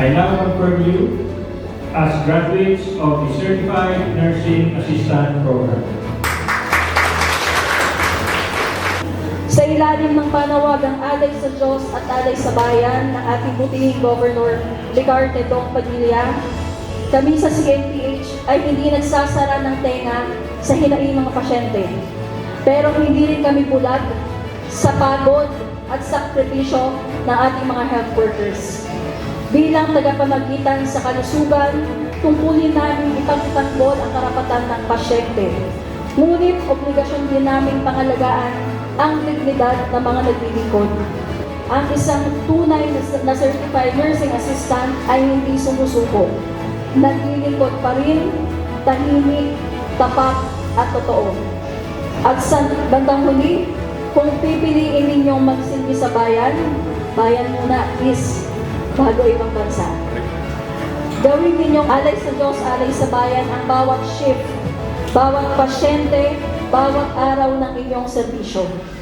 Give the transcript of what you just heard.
I now confirm you as graduates of the Certified Nursing Assistant Program. Sa ilalim ng panawagang alay sa Diyos at alay sa bayan ng ating butihing Governor Licarte Dong Padilla, kami sa CNPH ay hindi nagsasara ng tenga sa hinaing mga pasyente. Pero hindi rin kami bulag sa pagod at sakripisyo ng ating mga health workers. Bilang tagapamagitan sa kalusugan, tungkulin namin ipagtanggol ang karapatan ng pasyente. Ngunit obligasyon din namin pangalagaan ang dignidad ng mga naglilingkod. Ang isang tunay na, certified nursing assistant ay hindi sumusuko. Naglilingkod pa rin, tahimik, tapat at totoo. At sa bandang huli, kung pipiliin ninyong magsilbi sa bayan, bayan muna is bago ibang bansa. Gawin ninyong alay sa Diyos, alay sa bayan ang bawat shift, bawat pasyente, bawat araw ng inyong serbisyo.